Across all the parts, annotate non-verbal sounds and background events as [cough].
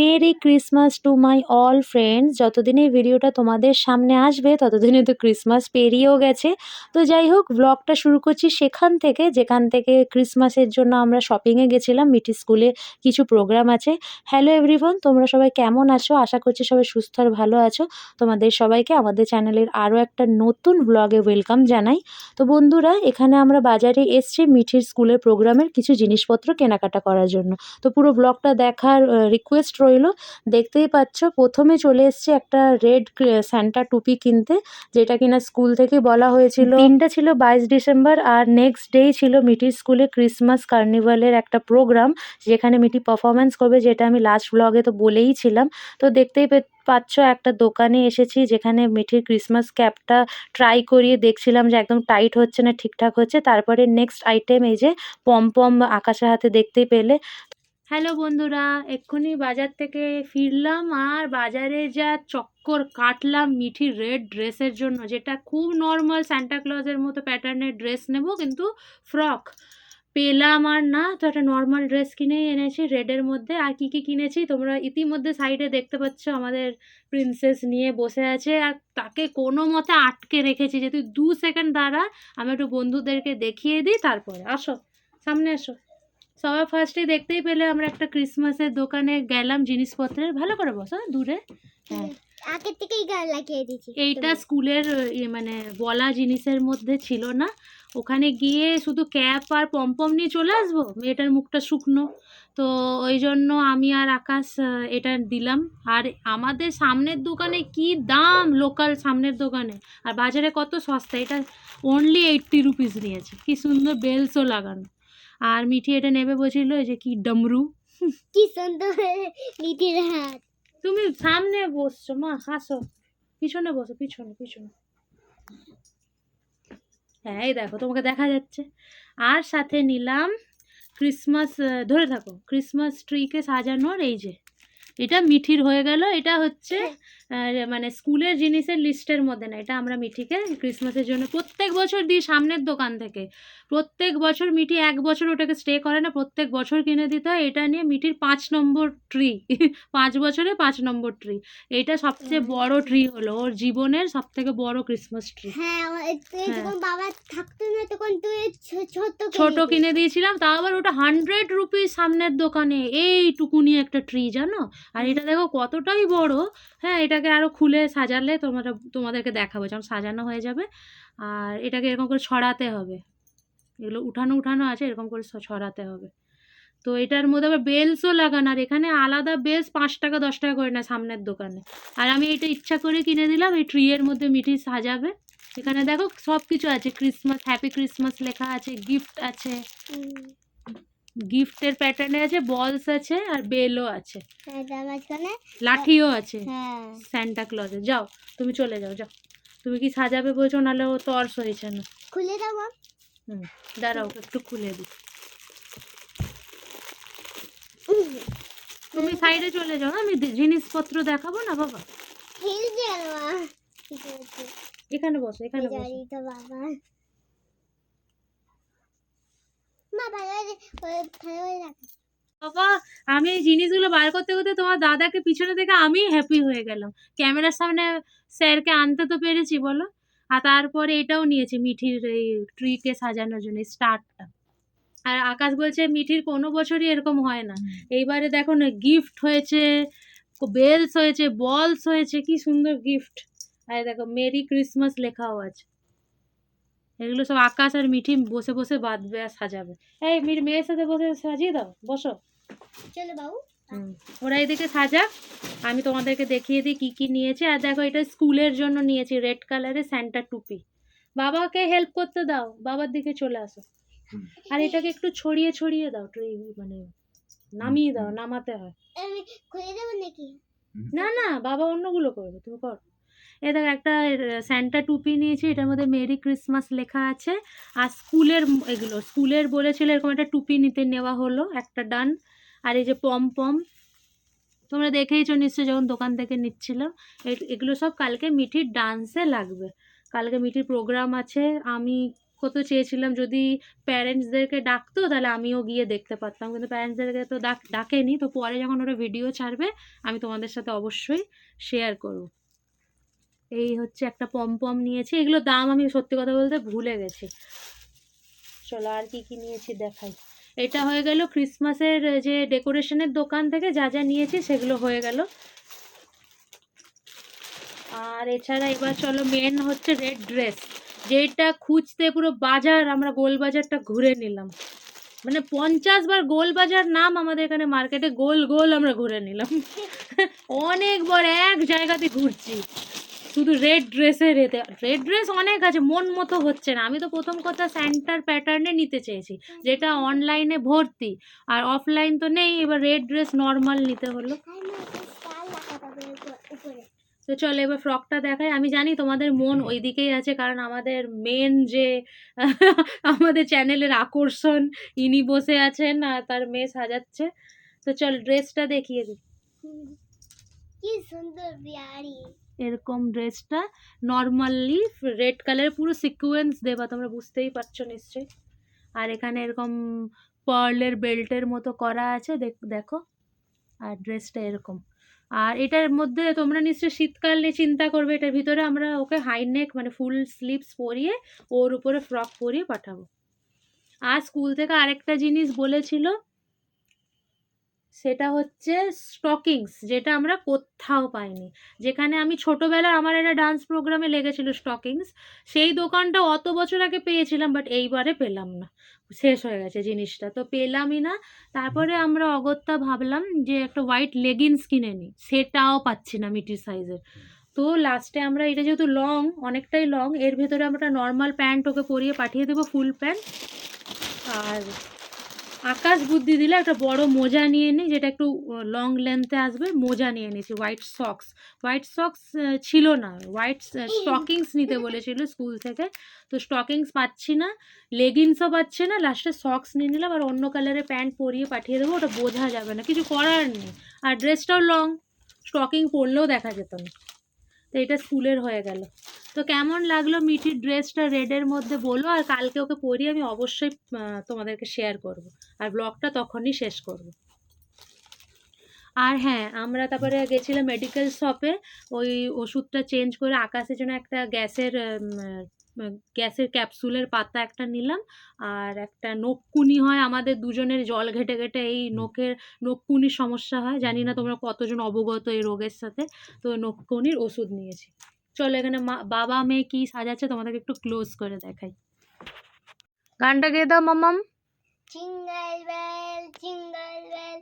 Merry Christmas to my all friends. যতদিন এই ভিডিওটা তোমাদের সামনে আসবে ততদিনে তো ক্রিসমাস পেরিয়েও গেছে। তো যাই হোক ব্লগটা শুরু করছি সেখান থেকে, যেখান থেকে ক্রিসমাসের জন্য আমরা শপিংয়ে গেছিলাম। মিঠি স্কুলে কিছু প্রোগ্রাম আছে। হ্যালো এভরিওয়ান তোমরা সবাই কেমন আছো? আশা করছি সবাই সুস্থ আর ভালো আছো। তোমাদের সবাইকে আমাদের চ্যানেলের আরও একটা নতুন ব্লগে ওয়েলকাম জানাই। তো বন্ধুরা, এখানে আমরা বাজারে এসছি মিঠির স্কুলের প্রোগ্রামের কিছু জিনিসপত্র কেনাকাটা করার জন্য। তো পুরো ব্লগটা দেখার রিকোয়েস্ট রইল। দেখতেই পাচ্ছ, প্রথমে চলে এসছে একটা রেড স্যান্টা টুপি কিনতে, যেটা কিনা স্কুল থেকে বলা হয়েছিল। দিনটা ছিল বাইশ ডিসেম্বর আর নেক্সট ডেই ছিল মিঠির স্কুলে ক্রিসমাস কার্নিভালের একটা প্রোগ্রাম যেখানে মিঠি পারফরমেন্স করবে, যেটা আমি লাস্ট ব্লগে তো বলেই ছিলাম। তো দেখতেই পাচ্ছ, একটা দোকানে এসেছি, যেখানে মিঠির ক্রিসমাস ক্যাপটা ট্রাই করিয়ে দেখছিলাম যে একদম টাইট হচ্ছে না, ঠিকঠাক হচ্ছে। তারপরে নেক্সট আইটেম এই যে পম পম আকাশের হাতে দেখতেই পেলে। হ্যালো বন্ধুরা, এক্ষুনি বাজার থেকে ফিরলাম আর বাজারে যা চক্কর কাটলাম মিঠির রেড ড্রেসের জন্য, যেটা খুব নর্মাল স্যান্টা ক্লজের মতো প্যাটার্নের ড্রেস নেব, কিন্তু ফ্রক পেলাম আর না। তো একটা নর্মাল ড্রেস কিনেই এনেছি রেডের মধ্যে। আর কি কি কিনেছি তোমরা ইতিমধ্যে সাইডে দেখতে পাচ্ছ, আমাদের প্রিন্সেস নিয়ে বসে আছে। আর তাকে কোনো মতে আটকে রেখেছি যে তুই দু সেকেন্ড দাঁড়া আমি একটু বন্ধুদেরকে দেখিয়ে দিই, তারপরে আসো, সামনে আসো। সবার ফার্স্টে দেখতেই পেলে আমরা একটা ক্রিসমাসের দোকানে গেলাম জিনিসপত্রের। ভালো করে বসো দূরে। হ্যাঁ। আগের থেকেই লাগিয়ে দিয়েছি। এইটা স্কুলের মানে বলা জিনিসের মধ্যে ছিল না। ওখানে গিয়ে শুধু ক্যাপ আর পমপম নিয়ে চলে আসব? মেয়েটার মুখটা শুকনো। তো ওই জন্য আমি আর আকাশ এটা দিলাম। আর আমাদের সামনের দোকানে কি দাম লোকাল সামনের দোকানে? আর বাজারে কত সস্তা? এটা অনলি এইট্টি রুপিস নিয়েছে। কি সুন্দর বেলসও লাগানো। আর মিঠি এটা নেবে বলছিল এই যে কি ডমরু? কি সুন্দর মিঠির হাত। তুমি সামনে বসছো মা হাসো। পিছনে বসো পিছনে পিছনে। হ্যাঁ এই দেখো তোমাকে দেখা যাচ্ছে। আর সাথে নিলাম ক্রিসমাস ধরে থাকো ক্রিসমাস ট্রিকে সাজানোর এই যে এটা মিঠির হয়ে গেল এটা হচ্ছে মানে স্কুলের জিনিসের লিস্টের মধ্যে না এটা আমরা মিঠিকে ক্রিসমাসের জন্য প্রত্যেক বছর দিই সামনের দোকান থেকে। প্রত্যেক বছর মিঠি এক বছর ওটাকে স্টে করে না প্রত্যেক বছর কিনে দিতে হয় এটা নিয়ে মিঠির পাঁচ নম্বর ট্রি [laughs] পাঁচ বছরে পাঁচ নম্বর ট্রি এটা সবচেয়ে বড় ট্রি হলো ওর জীবনের সব থেকে বড় ক্রিসমাস ট্রি হ্যাঁ হ্যাঁ। বাবা থাকতো না তখন তুই ছোট কিনে দিয়েছিলাম তাও আবার ওটা হান্ড্রেড রুপিস সামনের দোকানে এইটুকুনি একটা ট্রি জানো? আর এটা দেখো কতটাই বড়। হ্যাঁ এটাকে আরও খুলে সাজালে তোমরা তোমাদেরকে দেখাবো। যখন সাজানো হয়ে যাবে। আর এটাকে এরকম করে ছড়াতে হবে। এগুলো উঠানো উঠানো আছে এরকম করে ছড়াতে হবে। তো এটার মধ্যে আবার বেলসও লাগানো। আর এখানে আলাদা বেলস পাঁচ টাকা দশ টাকা করে না সামনের দোকানে। আর আমি এটা ইচ্ছা করে কিনে দিলাম। এই ট্রিয়ের মধ্যে মিঠি সাজাবে। এখানে দেখো সব কিছু আছে। ক্রিসমাস হ্যাপি ক্রিসমাস লেখা আছে গিফট আছে। গিফটের প্যাটার্নে আছে বলস আছে আর বেলও আছে। হ্যাঁ, লাঠিও আছে। স্যান্টা ক্লজে যাও তুমি চলে যাও যাও। তুমি কি সাজাবে বলছো? নাহলে ও তর্স হয়েছে না। খুলে দাও হুম দাঁড়াও একটু খুলে দিই তুমি সাইডে চলে যাও আমি জিনিসপত্র দেখাবো না বাবা? এখানে বসো এখানে বসো। বাবা মা ভালো করে ওই ভালো করে রাখো বাবা আমি এই জিনিসগুলো বার করতে করতে তোমার দাদাকে পিছনে থেকে আমি হ্যাপি হয়ে গেলাম। ক্যামেরার সামনে স্যারকে আনতে তো পেরেছি বলো? আর তারপরে এটাও নিয়েছি মিঠির এই ট্রিকে সাজানোর জন্য স্টারটা। আর আকাশ বলছে মিঠির কোনো বছরই এরকম হয় না। এইবারে দেখো না গিফট হয়েছে বেলস হয়েছে বলস হয়েছে কি সুন্দর গিফট আর দেখো মেরি ক্রিসমাস লেখাও আছে। এগুলো সব আকাশ আর মিঠি বসে বসে বাঁধবে আর সাজাবে। এই মির মেয়ের সাথে বসে সাজিয়ে দাও বসো। চলো বাবু হুম। ওরা এদিকে সাজা আমি তোমাদেরকে দেখিয়ে দিই কি কি নিয়েছে। আর দেখো এটা স্কুলের জন্য নিয়েছি রেড কালারের স্যান্টা টুপি। বাবাকে হেল্প করতে দাও বাবার দিকে চলে আসো। আর এটাকে একটু ছড়িয়ে ছড়িয়ে দাও ট্রে মানে নামিয়ে দাও নামাতে হয়। আমি খুলে দেবো নাকি? না না বাবা অন্যগুলো করবে তুমি কর। এ দেখো একটা স্যান্টা টুপি নিয়েছি, এটার মধ্যে মেরি ক্রিসমাস লেখা আছে। আর স্কুলের এগুলো, স্কুলের বলেছিল এরকম একটা টুপি নিতে নেওয়া হলো, একটা ডান। আর এই যে পম পম, তোমরা দেখেইছো নিশ্চয়ই যখন দোকান থেকে নিচ্ছিলাম এ- এগুলো সব কালকে মিঠির ডান্সে লাগবে। কালকে মিঠির প্রোগ্রাম আছে। আমি কত চেয়েছিলাম, যদি প্যারেন্টসদেরকে ডাকতো, তাহলে আমিও গিয়ে দেখতে পারতাম। কিন্তু প্যারেন্টসদেরকে তো ডাক, ডাকেনি। তো পরে যখন ওরা ভিডিও ছাড়বে, আমি তোমাদের সাথে অবশ্যই শেয়ার করব। এই হচ্ছে একটা পমপম নিয়েছি। এগুলো দাম আমি সত্যি কথা বলতে ভুলে গেছি। চলো আর কি কি নিয়েছি দেখাই। এটা হয়ে গেল ক্রিসমাসের যে ডেকোরেশনের দোকান থেকে যা যা নিয়েছি সেগুলো হয়ে গেল। আর এছাড়া এবার চলো মেন হচ্ছে রেড ড্রেস যেটা খুঁজতে পুরো বাজার আমরা গোল বাজারটা ঘুরে নিলাম। মানে পঞ্চাশ বার গোল বাজার নাম আমাদের এখানে মার্কেটে গোল গোল আমরা ঘুরে নিলাম। [laughs] অনেকবার এক জায়গাতে ঘুরছি। শুধু রেড ড্রেসের এতে রেড ড্রেস অনেক আছে মন মতো হচ্ছে না। আমি তো প্রথম কথা স্যান্টার প্যাটার্নে নিতে চেয়েছি যেটা অনলাইনে ভর্তি আর অফলাইন তো নেই এবার রেড ড্রেস নর্মাল নিতে হলো। তো চলো এবার ফ্রকটা দেখাই। আমি জানি তোমাদের মন ওই দিকেই আছে কারণ আমাদের মেন যে আমাদের চ্যানেলের আকর্ষণ ইনি বসে আছেন আর তার মেয়ে সাজাচ্ছে। তো চল ড্রেসটা দেখিয়ে দিই। কি সুন্দর বিয়ারি। এরকম ড্রেসটা নর্মালি রেড কালারের পুরো সিকোয়েন্স দেবা, তোমরা বুঝতেই পারছ নিশ্চয়ই। আর এখানে এরকম পার্লের বেল্টের মতো করা আছে, দেখ- আর ড্রেসটা এরকম। আর এটার মধ্যে তোমরা নিশ্চয়ই শীতকাল নিয়ে চিন্তা করবে, এটার ভিতরে আমরা ওকে হাই নেক মানে ফুল স্লিভস পরিয়ে ওর উপরে ফ্রক পরিয়ে পাঠাবো। আর স্কুল থেকে আরেকটা জিনিস বলেছিল সেটা হচ্ছে স্টকিংস যেটা আমরা কোথাও পাইনি। যেখানে আমি ছোটোবেলায় আমার একটা ডান্স প্রোগ্রামে লেগেছিল স্টকিংস সেই দোকানটা অত বছর আগে পেয়েছিলাম বাট এইবারে পেলাম না। শেষ হয়ে গেছে জিনিসটা। তো পেলামই না। তারপরে আমরা অগত্যা ভাবলাম যে একটা হোয়াইট লেগিংস কিনে নিই সেটাও পাচ্ছি না মিটির সাইজের তো লাস্টে আমরা, এটা যেহেতু লং অনেকটাই লং এর ভেতরে আমরা নর্মাল প্যান্ট ওকে পরিয়ে পাঠিয়ে দেবো ফুল প্যান্ট আর আকাশ বুদ্ধি দিলে একটা বড় মোজা নিয়ে নিই যেটা একটু লং লেন্থে আসবে, মোজা নিয়ে নিয়েছি হোয়াইট সক্স হোয়াইট সক্স ছিল না হোয়াইট স্টকিংস নিতে বলেছিল স্কুল থেকে। তো স্টকিংস পাচ্ছি না লেগিংসও পাচ্ছি না লাস্টে সক্স নিয়ে নিলাম, আর অন্য কালারের প্যান্ট পরিয়ে পাঠিয়ে দেবো, ওটা বোঝা যাবে না, কিছু করার নেই। আর ড্রেসটাও লং স্টকিং পরলেও দেখা যেত না। তো এটা স্কুলের হয়ে গেল। তো কেমন লাগল মিঠির ড্রেসটা রেডের মধ্যে বলো? আর কালকে ওকে পরিয়ে আমি অবশ্যই তোমাদেরকে শেয়ার করব। আর ব্লগটা তখনই শেষ করব। আর হ্যাঁ আমরা তারপরে গেছিলাম মেডিকেল শপে ওই ওষুধটা চেঞ্জ করে আকাশের জন্য একটা গ্যাসের গ্যাসের ক্যাপসুলের পাতা একটা নিলাম আর একটা নখকুনি হয় আমাদের দুজনের জল ঘেটে ঘেটে এই নখের নখকুনির সমস্যা হয়। জানি না তোমরা কতজন অবগত এই রোগের সাথে তো নখকুনির ওষুধ নিয়েছি। চলো এখানে মা বাবা মেয়ে কি সাজাচ্ছে তোমাদেরকে একটু ক্লোজ করে দেখাই। গানটা গেয়ে দাও মামাম জিঙ্গল বেল জিঙ্গল বেল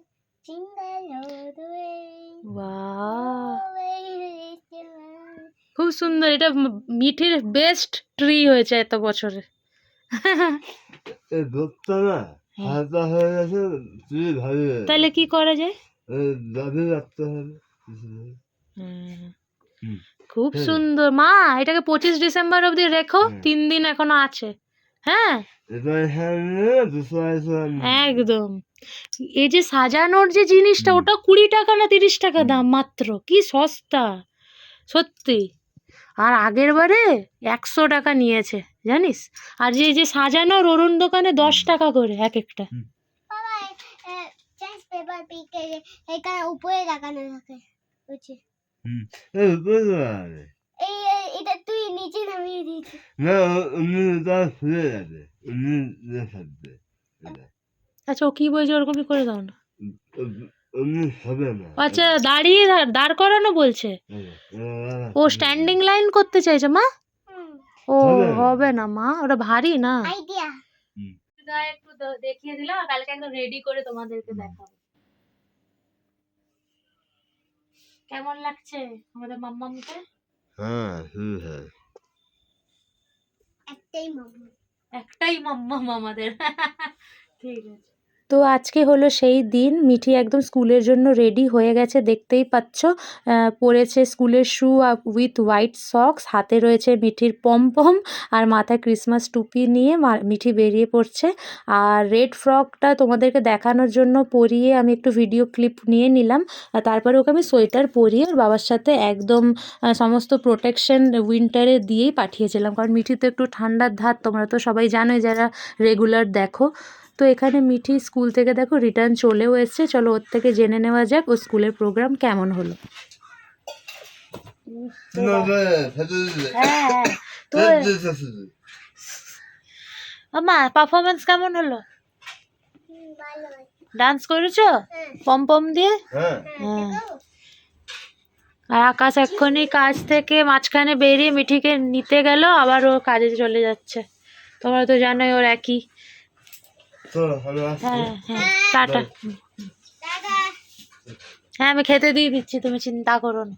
খুব সুন্দর এটা মিঠির বেস্ট ট্রি হয়েছে এত বছরে। হয়ে। তাহলে কি করা যায়? খুব সুন্দর। মা এটাকে পঁচিশ ডিসেম্বর অবধি রেখো তিন দিন এখনও আছে। হ্যাঁ? আড়াইশো একদম। এই যে সাজানোর যে জিনিসটা ওটা কুড়ি টাকা না তিরিশ টাকা দাম মাত্র? কি সস্তা। সত্যি। আর আগের বারে একশো টাকা নিয়েছে জানিস? আর যে যে সাজানোর অরুণ দোকানে দশ টাকা করে এক একটা। পেপার পিকে এখানে উপরে লাগানো থাকে এটা তুই নিচে নামিয়ে দিয়েছিস। না যাবে আচ্ছা ও কি বলছে ওরকমই করে দাও না। আচ্ছা দাঁড়িয়ে দাঁড় করানো বলছে। ও স্ট্যান্ডিং লাইন করতে চাইছে মা? ও হবে না। মা? ওটা ভারী না? একটু দেখিয়ে দিলাম আর কালকে একদম রেডি করে তোমাদেরকে। দেখাবো। কেমন লাগছে আমাদের মাম্মামকে হ্যাঁ হয়। একটাই মামা একটাই মাম্মাম আমাদের। [laughs] ঠিক আছে। তো আজকে হলো সেই দিন। মিঠি একদম স্কুলের জন্য রেডি হয়ে গেছে, দেখতেই পাচ্ছ। পরেছে স্কুলের শু উইথ হোয়াইট সক্স হাতে রয়েছে মিঠির পমপম আর মাথায় ক্রিসমাস টুপি নিয়ে মিঠি বেরিয়ে পড়ছে। আর রেড ফ্রকটা তোমাদেরকে দেখানোর জন্য পরিয়ে আমি একটু ভিডিও ক্লিপ নিয়ে নিলাম। তারপরে ওকে আমি সোয়েটার পরিয়ে ওর বাবার সাথে একদম সমস্ত প্রোটেকশন উইন্টারে দিয়েই পাঠিয়েছিলাম। কারণ মিঠি তো একটু ঠান্ডার ধাত, তোমরা তো সবাই জানোই যারা রেগুলার দেখো। তো এখানে মিঠি স্কুল থেকে দেখো রিটার্ন চলেও এসছে। চলো ওর থেকে জেনে নেওয়া যাক ও স্কুলের প্রোগ্রাম কেমন হলো। হ্যাঁ, হ্যাঁ, মা পারফরমেন্স কেমন হলো? ডান্স করেছ? পম পম দিয়ে? আর আকাশ এক্ষুনি কাজ থেকে মাঝখানে বেরিয়ে মিঠিকে নিতে গেল আবার ও কাজে চলে যাচ্ছে। তোমরা তো জানোই ওর একই। টাটা। হ্যাঁ আমি খেতে দিয়ে দিচ্ছি তুমি চিন্তা করো না।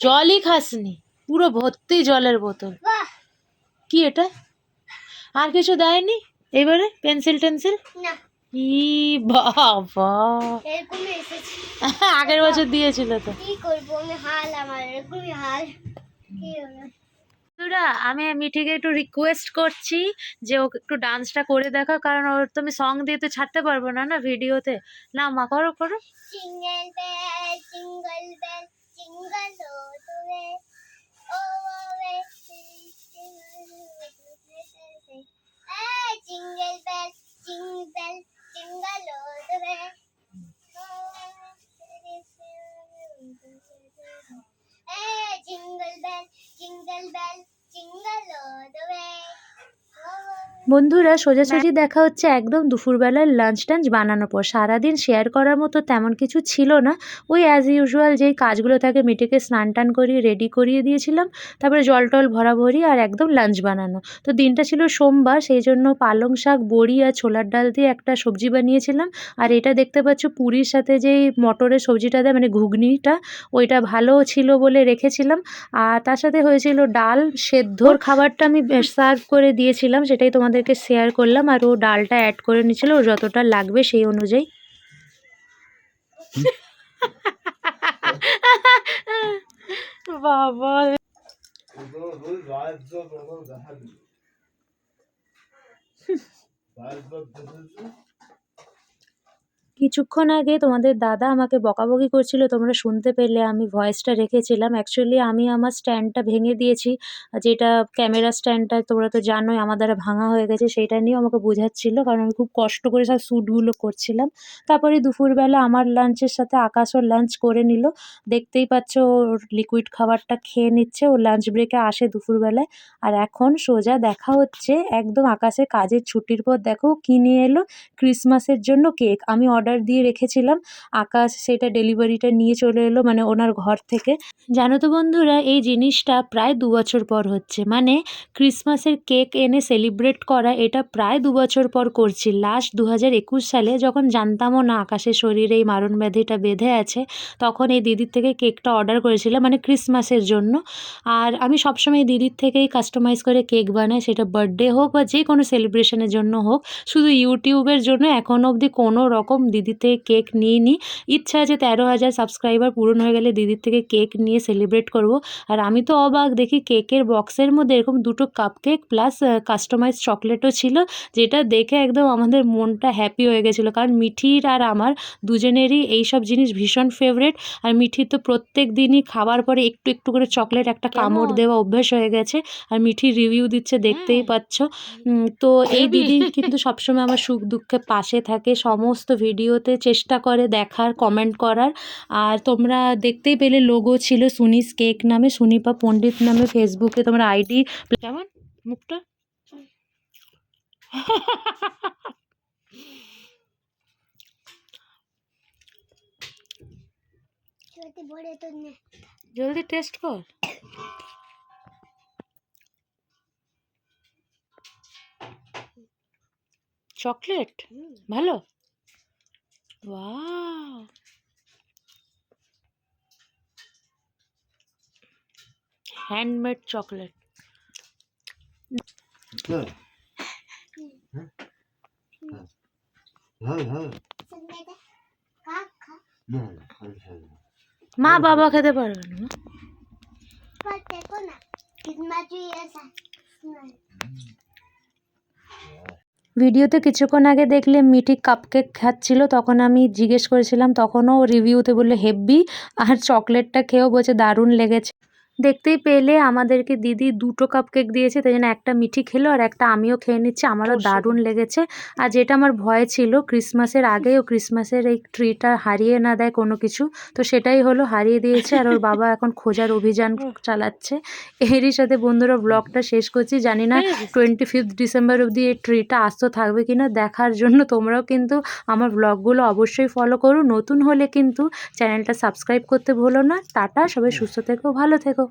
জলই খাসনি পুরো ভর্তি জলের বোতল। কি এটা? আর কিছু দেয়নি এবারে পেন্সিল টেন্সিল? ই বাবা। [laughs] আগের বছর দিয়েছিল তো। কি করব? আমি হাল আমার এরকমই হাল। কি হলো বন্ধুরা আমি মিঠিকে একটু রিকোয়েস্ট করছি যে ওকে একটু ডান্সটা করে দেখা কারণ ওর তো আমি সং দিয়ে তো ছাড়তে পারব না না ভিডিওতে না মা করো। করো সিঙ্গেল বেল সিঙ্গেল bell, বন্ধুরা সোজাসুজি দেখা হচ্ছে একদম দুপুরবেলার লাঞ্চ টাঞ্চ বানানোর পর। সারাদিন শেয়ার করার মতো তেমন কিছু ছিল না। ওই অ্যাজ ইউজুয়াল যেই কাজগুলো থাকে মিটিকে স্নান টান করিয়ে রেডি করিয়ে দিয়েছিলাম। তারপরে জল টল ভরাভরি আর একদম লাঞ্চ বানানো। তো দিনটা ছিল সোমবার সেই জন্য পালং শাক বড়ি আর ছোলার ডাল দিয়ে একটা সবজি বানিয়েছিলাম। আর এটা দেখতে পাচ্ছ পুরীর সাথে যেই মটরের সবজিটা দেয় মানে ঘুগনিটা ওইটা ভালো ছিল বলে রেখেছিলাম। আর তার সাথে হয়েছিল ডাল সেদ্ধর খাবারটা আমি সার্ভ করে দিয়েছিলাম সেটাই তোমাদেরকে শেয়ার করলাম আর ও ডালটা অ্যাড করে নিয়েছিল, ওর যতটা লাগবে সেই অনুযায়ী। বাবা। কিছুক্ষণ আগে তোমাদের দাদা আমাকে বকাবকি করছিল, তোমরা শুনতে পেলে, আমি ভয়েসটা রেখেছিলাম। অ্যাকচুয়ালি আমি আমার স্ট্যান্ডটা ভেঙে দিয়েছি, যেটা ক্যামেরা স্ট্যান্ডটা তোমরা তো জানোই, আমার দ্বারা ভাঙা হয়ে গেছে, সেটা নিয়েও আমাকে বোঝাচ্ছিল, কারণ আমি খুব কষ্ট করে সব শ্যুটগুলো করছিলাম। তারপরে দুপুরবেলা আমার লাঞ্চের সাথে আকাশও লাঞ্চ করে নিল। দেখতেই পাচ্ছ, ওর লিকুইড খাবারটা খেয়ে নিচ্ছে ও লাঞ্চ ব্রেকে আসে দুপুরবেলায়। আর এখন সোজা দেখা হচ্ছে, একদম আকাশে কাজের ছুটির পর, দেখো কিনে এলো? ক্রিসমাসের জন্য কেক আমি অর্ডার দিয়ে রেখেছিলাম। আকাশ সেটা ডেলিভারিটা নিয়ে চলে এলো মানে ওনার ঘর থেকে। জানো তো বন্ধুরা, এই জিনিসটা প্রায় দু বছর পর হচ্ছে। মানে ক্রিসমাসের কেক এনে সেলিব্রেট করা, এটা প্রায় দু বছর পর করছি। লাস্ট দু হাজার একুশ সালে যখন জানতামও না আকাশের শরীরে এই মারণ ব্যাধিটা বেঁধে আছে, তখন এই দিদির থেকে কেকটা অর্ডার করেছিলাম মানে ক্রিসমাসের জন্য। আর আমি সবসময় দিদির থেকেই কাস্টমাইজ করে কেক বানাই, সেটা বার্থডে হোক বা যে কোনো সেলিব্রেশনের জন্য হোক। শুধু ইউটিউবের জন্য এখনও অবধি কোনো রকম দিদির থেকে কেক নিই। ইচ্ছা আছে তেরো হাজার সাবস্ক্রাইবার পূরণ হয়ে গেলে দিদির থেকে কেক নিয়ে সেলিব্রেট করব। আর আমি তো অবাক দেখি কেকের বক্সের মধ্যে এরকম দুটো কাপ কেক প্লাস কাস্টমাইজ চকলেটও ছিল যেটা দেখে একদম আমাদের মনটা হ্যাপি হয়ে গেছিল। কারণ মিঠির আর আমার দুজনেরই এই সব জিনিস ভীষণ ফেভারেট আর মিঠি তো প্রত্যেক দিনই খাবার পরে একটু একটু করে চকলেট একটা কামড় দেওয়া অভ্যেস হয়ে গেছে। আর মিঠি রিভিউ দিচ্ছে দেখতেই পাচ্ছ। তো এই দিদি কিন্তু সবসময় আমার সুখ দুঃখে পাশে থাকে সমস্ত ভিডিওতে চেষ্টা করে দেখার কমেন্ট করার। আর তোমরা দেখতেই পেলে লোগো ছিল সুনিস কেক নামে সুনিপা পণ্ডিত নামে ফেসবুকে তোমরা আইডি কেমন? মুখটা? জলদি টেস্ট কর। চকলেট ভালো? Wow handmade chocolate 네. হ্যাঁ হ্যাঁ संध्याचा का खा না না খাই খাই না। মা বাবা খেতে পারবে না মা। पते ভিডিওতে কিছুক্ষণ আগে দেখলে মিঠি কাপকেক খাচ্ছিল, তখন আমি জিজ্ঞেস করেছিলাম, তখনও রিভিউতে বললে হেভি আর চকলেটটা খেয়েও বলছে দারুণ লেগেছে। দেখতেই পেলে আমাদেরকে দিদি দুটো কাপকেক দিয়েছে তাই জন্য একটা মিঠি খেলো আর একটা আমিও খেয়ে নিচ্ছি। আমারও দারুণ লেগেছে। আর যেটা আমার ভয় ছিল ক্রিসমাসের আগে ও ক্রিসমাসের এই ট্রিটা হারিয়ে না দেয় কোনো কিছু তো সেটাই হলো হারিয়ে দিয়েছে আর ওর বাবা [laughs] এখন খোঁজার অভিযান চালাচ্ছে। এরই সাথে বন্ধুরা ব্লগটা শেষ করছি। জানি না টোয়েন্টি ফিফথ ডিসেম্বর অবধি এই ট্রিটা আসতে থাকবে কিনা দেখার জন্য তোমরাও কিন্তু আমার ব্লগগুলো অবশ্যই ফলো করো। নতুন হলে কিন্তু চ্যানেলটা সাবস্ক্রাইব করতে ভুলো না। টাটা সবাই সুস্থ থেকো ভালো থেকো।